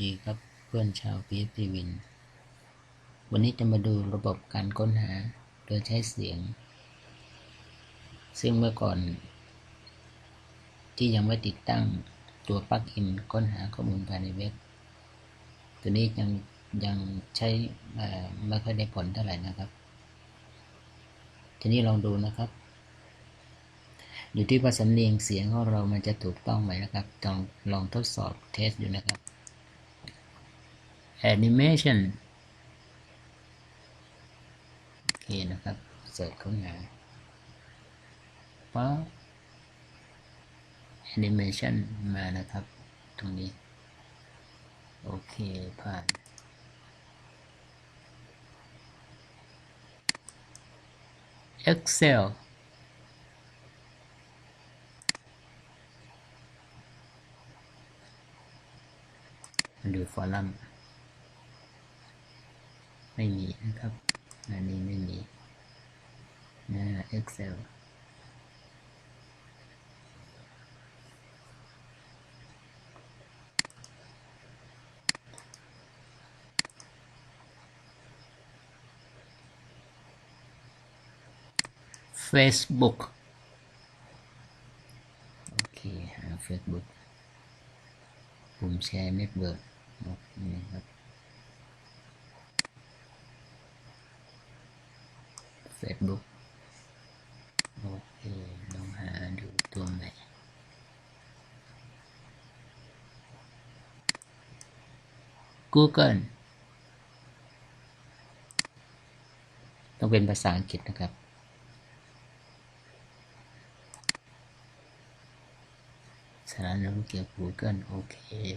ดีครับเพื่อนชาว PFP Win วันนี้จะมาดูระบบการค้นหาโดยใช้เสียง ซึ่งเมื่อก่อน ที่ยังไม่ติดตั้งตัวปลั๊กอินค้นหาข้อมูลภายในเว็บ ตัวนี้ยังยังใช้ไม่ค่อยได้ผลเท่าไหร่นะครับ ทีนี้ลองดูนะครับ อยู่ที่ว่าสำเนียงเสียงของเรามันจะถูกต้องไหมนะครับลองลองทดสอบเทสดูนะครับ animation โอเคนะครับ เสร์ชค้นหาป๊า animation มานะครับ ตรงนี้ โอเค ผ่าน Excel ดูฟอรัม ไม่มีนะครับ อันนี้ไม่มีนะ Excel เฟซบุ๊กโอเคหา Facebook ปุ่มแชร์เน็ตเวิร์กนี่ครับ Facebook โอเคลองหาดูตัวใหม่ Google ต้องเป็นภาษาอังกฤษนะครับ สารรู้เกี่ยวกับ Google โอเค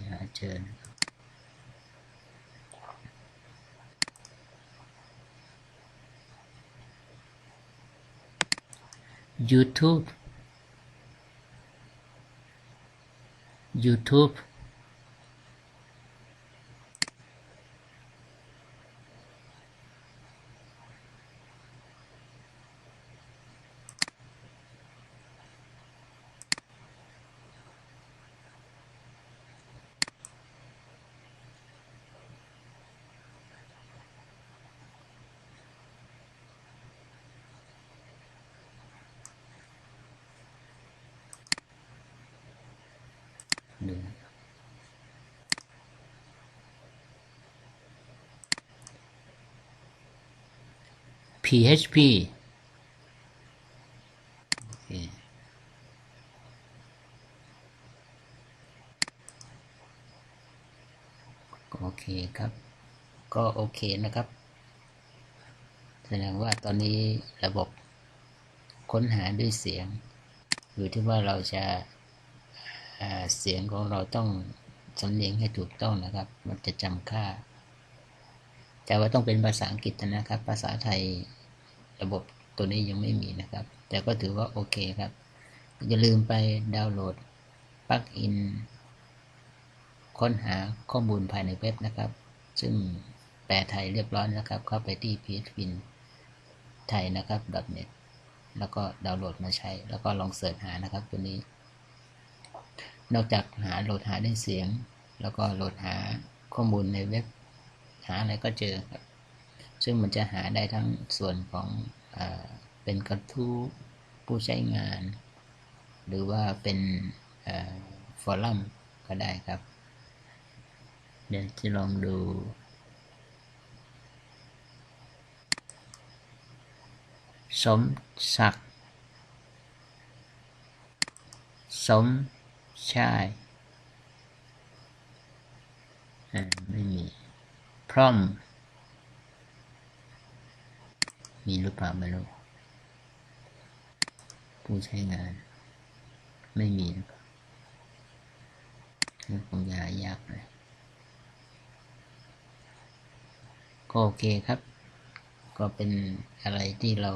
หาเจอนะครับ YouTube. YouTube ดู PHP โอเคโอเคครับ ก็โอเคนะครับ แสดงว่าตอนนี้ระบบค้นหาด้วยเสียง อยู่ที่ว่าเราจะ เสียงของเราต้องสำเนียงให้ถูกต้องนะครับ มันจะจำค่า แต่ว่าต้องเป็นภาษาอังกฤษนะครับ ภาษาไทยระบบตัวนี้ยังไม่มีนะครับ แต่ก็ถือว่าโอเคครับ อย่าลืมไปดาวน์โหลดปลั๊กอินค้นหาข้อมูลภายในเว็บนะครับ ซึ่งแปลไทยเรียบร้อยนะครับ เข้าไปที่ php ไทยนะครับ .net แล้วก็ดาวน์โหลดมาใช้ แล้วก็ลองเสิร์ชหานะครับตัวนี้ นอกจากหาโหลดหาได้เสียง แล้วก็โหลดหาข้อมูลในเว็บ หาอะไรก็เจอครับ ซึ่งมันจะหาได้ทั้งส่วนของอเป็นกระทู้ผู้ใช้งาน หรือว่าเป็นฟอรัมก็ได้ครับ เดี๋ยวจะลองดูสมศักดิ์สม ใชายไม่มี พร้อม มีหรือเปล่าไม่รู้ผู้ใช้งาน ไม่มีนะครับนี่คงยายากเลยก็โอเคครับ ก็เป็นอะไรที่เรา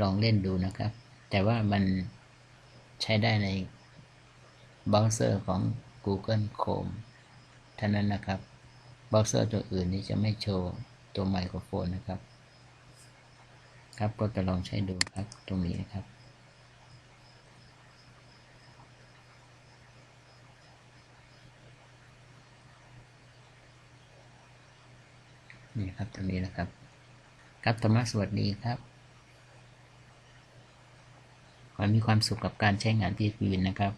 ลองเล่นดูนะครับ แต่ว่ามันใช้ได้ใน เบราว์เซอร์ของ Google Chrome เท่านั้นนะครับเบราว์เซอร์ตัวอื่นนี้จะไม่โชว์ตัวไมโครโฟนนะครับ ครับก็จะลองใช้ดูครับตรงนี้นะครับนี่ครับตรงนี้นะครับ ครับธรรมะสวัสดีครับขอให้มีความสุขกับการใช้งาน PHP นะครับ